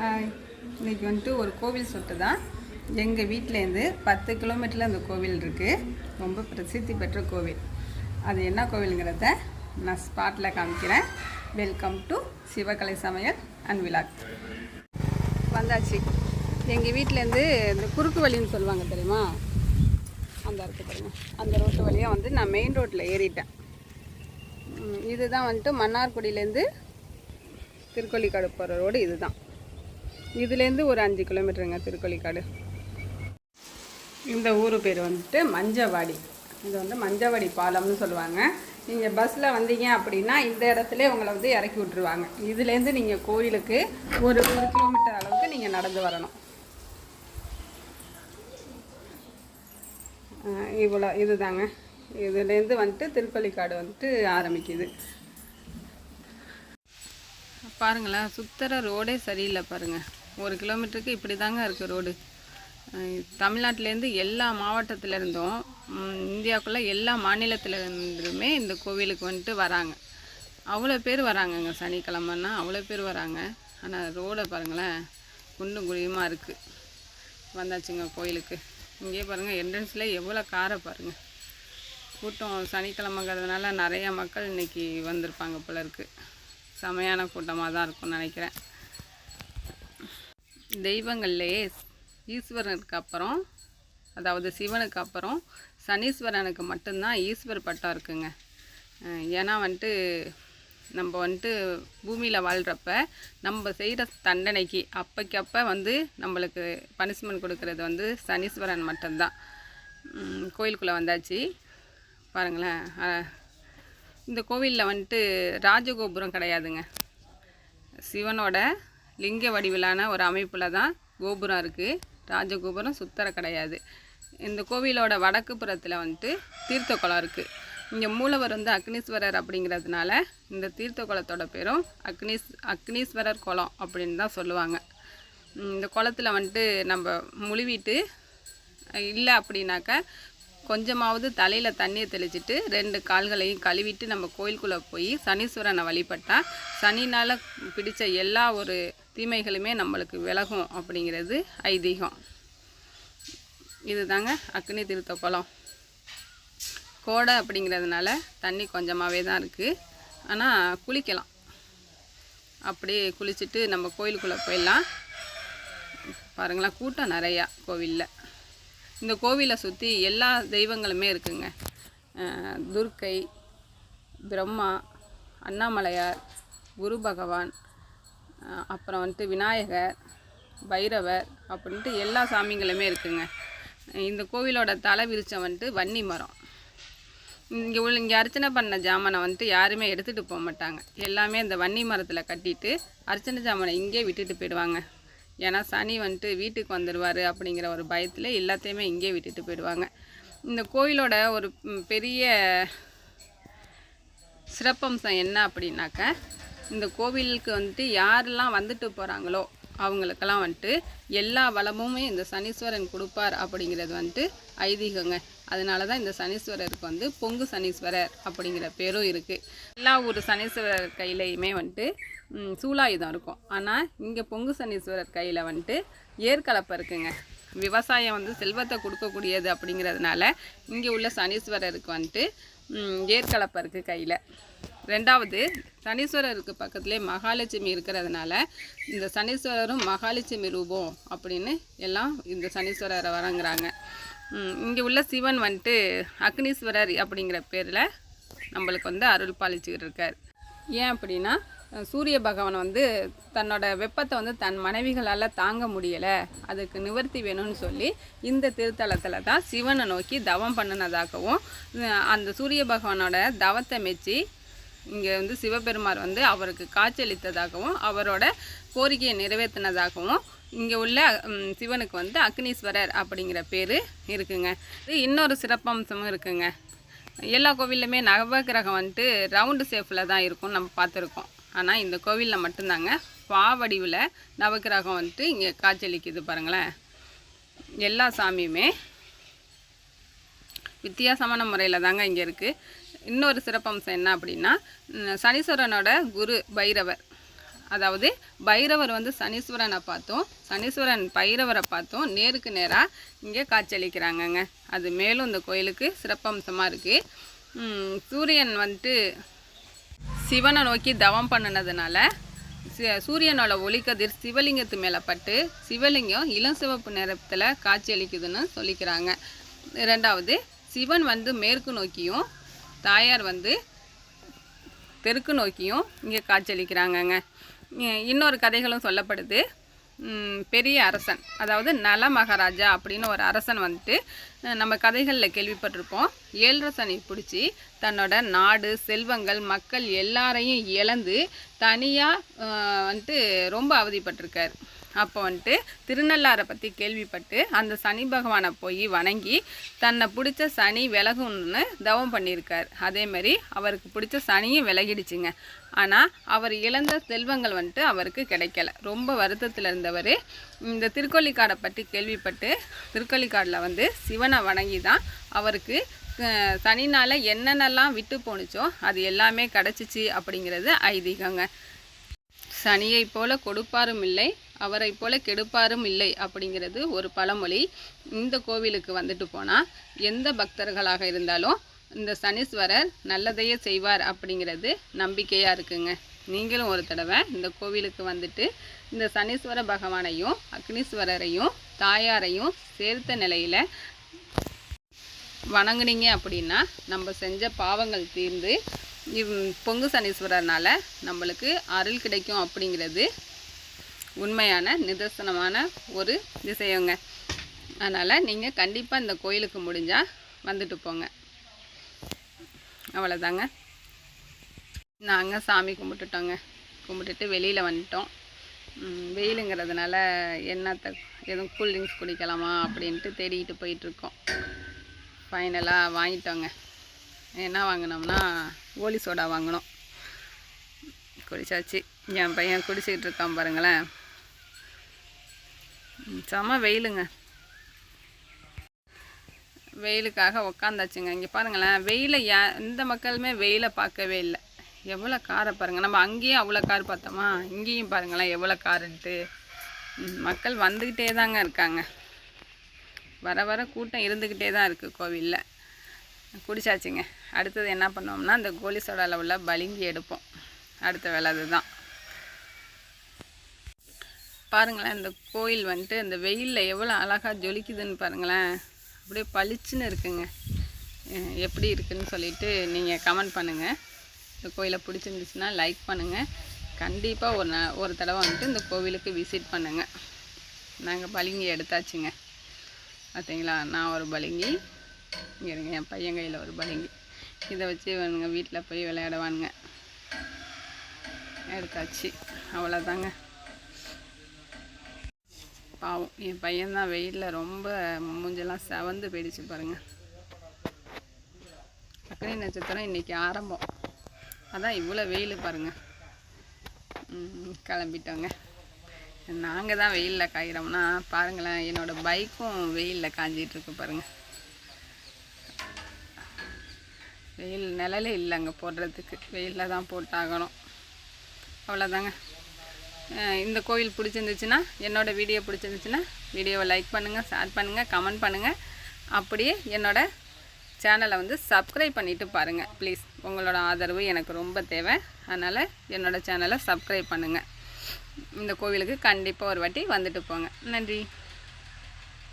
Hi இன்றைக்கி வந்துட்டு ஒரு கோவில் சொட்டு தான். எங்கள் வீட்டிலேருந்து பத்து கிலோமீட்டரில் அந்த கோவில் இருக்குது ரொம்ப பிரசித்தி பெற்ற கோவில். அது என்ன கோவிலுங்கிறத நான் ஸ்பாட்டில் காமிக்கிறேன். வெல்கம் டு சிவகலை சமையல் அண்ட் விழாக் வந்தாச்சு. எங்கள் வீட்டிலேருந்து இந்த குறுக்கு வழின்னு சொல்லுவாங்க தெரியுமா? அந்த இருக்கு தெரியுமா? அந்த ரோட்டு வழியாக வந்து நான் மெயின் ரோட்டில் ஏறிட்டேன். இதுதான் வந்துட்டு மன்னார்குடியிலேருந்து திருக்கொள்ளிக்காடு போகிற ரோடு இதுதான். இதுலேருந்து ஒரு அஞ்சு கிலோமீட்டருங்க திருக்கொள்ளிக்காடு இந்த ஊர் பேர் வந்துட்டு மஞ்சவாடி. இது வந்து மஞ்சவாடி பாலம்னு சொல்லுவாங்க. நீங்கள் பஸ்ஸில் வந்தீங்க அப்படின்னா இந்த இடத்துல உங்களை வந்து இறக்கி விட்ருவாங்க இதுலேருந்து நீங்கள் கோயிலுக்கு ஒரு ஒரு கிலோமீட்டர் அளவுக்கு நீங்கள் நடந்து வரணும். இவ்வளோ இவ்வளோ இதுதாங்க. இதுலேருந்து வந்துட்டு திருப்பள்ளிக்காடு வந்துட்டு ஆரம்பிக்குது. பாருங்களேன் சுத்தர ரோடே சரியில்லை பாருங்கள் ஒரு கிலோமீட்டருக்கு இப்படி தாங்க இருக்குது ரோடு. தமிழ்நாட்டிலேருந்து எல்லா மாவட்டத்திலேருந்தும் இந்தியாவுக்குள்ளே எல்லா மாநிலத்திலேருந்துமே இந்த கோவிலுக்கு வந்துட்டு வராங்க. அவ்வளோ பேர் வராங்கங்க. சனிக்கிழமைன்னா அவ்வளோ பேர் வராங்க. ஆனால் ரோடை பாருங்களேன் குண்டும் குழியுமாக இருக்குது வந்தாச்சுங்க கோயிலுக்கு. இங்கே பாருங்கள் என்ட்ரன்ஸில் எவ்வளோ காரை பாருங்கள் கூட்டம் சனிக்கிழமைங்கிறதுனால நிறைய மக்கள் இன்னைக்கு வந்திருப்பாங்க போல இருக்குது செமையான கூட்டமாக தான் இருக்கும்னு நினைக்கிறேன். தெய்வங்கள்லேயே ஈஸ்வரனுக்கு அப்புறம் அதாவது சிவனுக்கு அப்புறம் சனீஸ்வரனுக்கு மட்டும்தான் ஈஸ்வர் பட்டம் இருக்குங்க. ஏன்னா வந்துட்டு நம்ம வந்துட்டு பூமியில் வாழ்கிறப்ப நம்ம செய்கிற தண்டனைக்கு அப்பைக்கப்ப வந்து நம்மளுக்கு பனிஷ்மெண்ட் கொடுக்கறது வந்து சனீஸ்வரன் மட்டும்தான். கோயிலுக்குள்ளே வந்தாச்சு. பாருங்களேன் இந்த கோவிலில் வந்துட்டு ராஜகோபுரம் கிடையாதுங்க. சிவனோட லிங்க வடிவிலான ஒரு அமைப்பில் தான் கோபுரம் இருக்குது ராஜகோபுரம் சுத்தர கிடையாது. இந்த கோவிலோட வடக்கு புறத்தில் வந்துட்டு தீர்த்த குளம் இருக்குது இங்கே மூலவர் வந்து அக்னீஸ்வரர் அப்படிங்கிறதுனால இந்த தீர்த்த குளத்தோட பேரும் அக்னீஸ் அக்னீஸ்வரர் குளம் அப்படின்னு தான் சொல்லுவாங்க. இந்த குளத்தில் வந்துட்டு நம்ம முழுவிட்டு இல்லை அப்படின்னாக்கா கொஞ்சமாவது தலையில் தண்ணியை தெளிச்சிட்டு ரெண்டு கால்களையும் கழுவிட்டு நம்ம கோயிலுக்குள்ளே போய் சனீஸ்வரனை வழிபட்டால் சனினால் பிடித்த எல்லா ஒரு தீமைகளுமே நம்மளுக்கு விலகும் அப்படிங்கிறது ஐதீகம். இதுதாங்க அக்னி திருத்த குளம் கோடை அப்படிங்கிறதுனால தண்ணி கொஞ்சமாகவே தான் இருக்குது ஆனால் குளிக்கலாம். அப்படியே குளிச்சுட்டு நம்ம கோயிலுக்குள்ளே போயிடலாம். பாருங்களேன் கூட்டம் நிறையா கோவிலில். இந்த கோவிலை சுற்றி எல்லா தெய்வங்களுமே இருக்குங்க. துர்க்கை பிரம்மா அண்ணாமலையார் குரு பகவான் அப்புறம் வந்துட்டு விநாயகர் பைரவர் அப்படின்ட்டு எல்லா சாமிங்களுமே இருக்குங்க. இந்த கோவிலோட தலை விரிச்சம் வந்துட்டு வன்னி மரம். இங்கே உள்ள இங்கே அர்ச்சனை பண்ண ஜாமனை வந்துட்டு யாருமே எடுத்துகிட்டு போக மாட்டாங்க. எல்லாமே இந்த வன்னி மரத்தில் கட்டிட்டு அர்ச்சனை ஜாமனை இங்கே விட்டுட்டு போயிடுவாங்க. ஏன்னா சனி வந்துட்டு வீட்டுக்கு வந்துடுவார் அப்படிங்கிற ஒரு பயத்தில் எல்லாத்தையுமே இங்கே விட்டுட்டு போயிடுவாங்க. இந்த கோயிலோட ஒரு பெரிய சிறப்பம்சம் என்ன அப்படின்னாக்க இந்த கோவிலுக்கு வந்துட்டு யாரெல்லாம் வந்துட்டு போகிறாங்களோ அவங்களுக்கெல்லாம் வந்துட்டு எல்லா வளமுமே இந்த சனீஸ்வரன் கொடுப்பார் அப்படிங்கிறது வந்துட்டு ஐதீகங்க. அதனால தான் இந்த சனீஸ்வரருக்கு வந்து பொங்கு சனீஸ்வரர் அப்படிங்கிற பேரும் இருக்குது எல்லா ஊர் சனீஸ்வரர் கையிலையுமே வந்துட்டு சூலாயுதம் இருக்கும். ஆனால் இங்கே பொங்கு சனீஸ்வரர் கையில் வந்துட்டு ஏற்கலப்பை இருக்குங்க. விவசாயம் வந்து செல்வத்தை கொடுக்கக்கூடியது அப்படிங்கிறதுனால இங்கே உள்ள சனீஸ்வரருக்கு வந்துட்டு ம், ஏற்கலப்பை இருக்குது கையில். ரெண்டாவது சனீஸ்வரருக்கு பக்கத்துலேயே மகாலட்சுமி இருக்கிறதுனால இந்த சனீஸ்வரரும் மகாலட்சுமி ரூபம் அப்படின்னு எல்லாம் இந்த சனீஸ்வரரை வரங்கிறாங்க இங்கே உள்ள சிவன் வந்துட்டு அக்னீஸ்வரர் அப்படிங்கிற பேரில் நம்மளுக்கு வந்து அருள் பாலிச்சுக்கிட்டு இருக்கார். ஏன் அப்படின்னா சூரிய பகவான் வந்து தன்னோட வெப்பத்தை வந்து தன் மனைவிகளால் தாங்க முடியலை. அதுக்கு நிவர்த்தி வேணும்னு சொல்லி இந்த திருத்தலத்தில் தான் சிவனை நோக்கி தவம் பண்ணினதாகவும் அந்த சூரிய பகவானோட தவத்தை மெச்சி இங்கே வந்து சிவபெருமார் வந்து அவருக்கு காட்சியளித்ததாகவும் அவரோட கோரிக்கையை நிறைவேற்றினதாகவும் இங்கே உள்ள சிவனுக்கு வந்து அக்னீஸ்வரர் அப்படிங்கிற பேர் இருக்குங்க. இது இன்னொரு சிறப்பம்சமும் இருக்குங்க. எல்லா கோவில்லுமே நவகிரகம் வந்துட்டு ரவுண்டு ஷேஃபில் தான் இருக்கும் நம்ம பார்த்துருக்கோம். ஆனால் இந்த கோவிலில் மட்டும்தாங்க பாவடிவில் நவகிரகம் வந்துட்டு இங்கே காட்சியளிக்குது பாருங்களேன். எல்லா சாமியுமே வித்தியாசமான முறையில் தாங்க இங்கே இருக்குது இன்னொரு சிறப்பம்சம் என்ன அப்படின்னா சனீஸ்வரனோட குரு பைரவர். அதாவது பைரவர் வந்து சனீஸ்வரனை பார்த்தோம். சனீஸ்வரன் பைரவரை பார்த்தோம். நேருக்கு நேராக இங்கே காட்சியளிக்கிறாங்கங்க. அது மேலும் இந்த கோயிலுக்கு சிறப்பம்சமாக இருக்குது சூரியன் வந்துட்டு சிவனை நோக்கி தவம் பண்ணினதுனால சூரியனோட ஒளிக்கதிர் சிவலிங்கத்து மேலே பட்டு சிவலிங்கம் இளம் சிவப்பு நிறத்தில் காட்சியளிக்குதுன்னு சொல்லிக்கிறாங்க. ரெண்டாவது சிவன் வந்து மேற்கு நோக்கியும் தாயார் வந்து தெற்கு நோக்கியும் இங்கே காட்சியளிக்கிறாங்கங்க. இன்னொரு கதைகளும் சொல்லப்படுது. பெரிய அரசன் அதாவது நல மகாராஜா அப்படின்னு ஒரு அரசன் வந்துட்டு நம்ம கதைகளில் கேள்விப்பட்டிருப்போம். ஏழரசனை பிடிச்சி தன்னோட நாடு செல்வங்கள் மக்கள் எல்லாரையும் இழந்து தனியாக வந்துட்டு ரொம்ப அவதிப்பட்டிருக்கார். அப்போ வந்துட்டு திருநள்ளாரை பற்றி கேள்விப்பட்டு அந்த சனி பகவானை போய் வணங்கி தன்னை பிடிச்ச சனி விலகும்னு தவம் பண்ணியிருக்கார். அதேமாரி அவருக்கு பிடிச்ச சனியும் விலகிடுச்சுங்க. ஆனால் அவர் இழந்த செல்வங்கள் வந்துட்டு அவருக்கு கிடைக்கல. ரொம்ப வருத்தத்தில் இருந்தவர் இந்த திருக்கொள்ளிக்காடை பற்றி கேள்விப்பட்டு திருக்கொள்ளிக்காடில் வந்து சிவனை வணங்கி தான் அவருக்கு சனினால் என்னென்னலாம் விட்டு போணுச்சோ அது எல்லாமே கிடச்சிச்சு அப்படிங்கிறது ஐதீகங்க. சனியை போல கொடுப்பாரும் இல்லை அவரை போல கெடுப்பாரும் இல்லை அப்படிங்கிறது ஒரு பழமொழி. இந்த கோவிலுக்கு வந்துட்டு போனால் எந்த பக்தர்களாக இருந்தாலும் இந்த சனீஸ்வரர் நல்லதையே செய்வார் அப்படிங்கிறது நம்பிக்கையாக இருக்குங்க. நீங்களும் ஒரு தடவை இந்த கோவிலுக்கு வந்துட்டு இந்த சனீஸ்வர பகவானையும் அக்னீஸ்வரரையும் தாயாரையும் சேர்த்த நிலையில் வணங்குனீங்க அப்படின்னா நம்ம செஞ்ச பாவங்கள் தீர்ந்து பொங்கு சனீஸ்வரர்னால் நம்மளுக்கு அருள் கிடைக்கும் அப்படிங்கிறது உண்மையான நிதர்சனமான ஒரு விஷயங்க அதனால் நீங்கள் கண்டிப்பாக இந்த கோயிலுக்கு முடிஞ்சால் வந்துட்டு போங்க. அவ்வளோதாங்க நாங்கள் சாமி கும்பிட்டுட்டோங்க. கும்பிட்டுட்டு வெளியில் வந்துட்டோம். வெயிலுங்கிறதுனால என்னத்தை எதுவும் கூல்ட்ரிங்க்ஸ் குடிக்கலாமா அப்படின்ட்டு தேடிக்கிட்டு போயிட்டுருக்கோம் ஃபைனலாக வாங்கிட்டோங்க. என்ன வாங்கினோம்னா கோலி சோடா வாங்கினோம். குடிச்சாச்சு. என் பையன் குடிச்சிக்கிட்டு இருக்கான் பாருங்களேன். செம வெயிலுங்க. வெயிலுக்காக உக்காந்தாச்சுங்க. இங்கே பாருங்களேன் வெயிலை யா எந்த மக்களுமே வெயிலை பார்க்கவே இல்லை. எவ்வளோ காரை பாருங்கள் நம்ம அங்கேயும் அவ்வளோ கார் பார்த்தோமா? இங்கேயும் பாருங்களேன் எவ்வளோ காருன்ட்டு. ம், மக்கள் வந்துக்கிட்டே தாங்க இருக்காங்க. வர வர கூட்டம் இருந்துக்கிட்டே தான் இருக்குது கோவிலில். குடிச்சாச்சுங்க அடுத்தது என்ன பண்ணுவோம்னா இந்த கோலி சோடாவில் உள்ள பளிங்கி எடுப்போம். அடுத்த வேலை அதுதான். பாருங்களேன் இந்த கோயில் வந்துட்டு இந்த வெயிலில் எவ்வளோ அழகாக ஜொலிக்குதுன்னு பாருங்களேன். அப்படியே பளிச்சுன்னு இருக்குங்க. எப்படி இருக்குன்னு சொல்லிட்டு நீங்கள் கமெண்ட் பண்ணுங்கள் இந்த கோயிலை பிடிச்சிருந்துச்சுன்னா லைக் பண்ணுங்கள் கண்டிப்பாக ஒரு ந ஒரு தடவை வந்துட்டு இந்த கோவிலுக்கு விசிட் பண்ணுங்கள் நாங்கள் பளிங்கி எடுத்தாச்சுங்க. பார்த்தீங்களா நான் ஒரு பளிங்கி இங்கே இருங்க என் பையன் கையில் ஒரு பளிங்கி. இதை வச்சு இவனுங்க வீட்டில் போய் விளையாடுவானுங்க. எடுத்தாச்சு. அவ்வளோதாங்க பாவம் என் பையன்தான் வெயிலில் ரொம்ப மூஞ்செல்லாம் செவந்து போயிடுச்சு பாருங்க. அக்னி நட்சத்திரம் இன்னைக்கு ஆரம்பம். அதான் இவ்வளோ வெயில் பாருங்கள் கிளம்பிட்டோங்க. நாங்கள் தான் வெயிலில் காய்கிறோம்னா பாருங்களேன் என்னோட பைக்கும் வெயிலில் காஞ்சிகிட்ருக்கு பாருங்கள் வெயில் நிழலே இல்லை அங்கே போடுறதுக்கு. வெயிலில் தான் போட்டாகணும். அவ்வளோதாங்க. இந்த கோவில் பிடிச்சிருந்துச்சுன்னா என்னோடய வீடியோ பிடிச்சிருந்துச்சுன்னா வீடியோவை லைக் பண்ணுங்கள் ஷேர் பண்ணுங்கள் கமெண்ட் பண்ணுங்கள் அப்படியே என்னோட சேனலை வந்து சப்ஸ்கிரைப் பண்ணிவிட்டு பாருங்கள் ப்ளீஸ் உங்களோட ஆதரவு எனக்கு ரொம்ப தேவை. அதனால் என்னோடய சேனலை சப்ஸ்கிரைப் பண்ணுங்கள் இந்த கோவிலுக்கு கண்டிப்பாக ஒரு வாட்டி வந்துட்டு போங்க. நன்றி.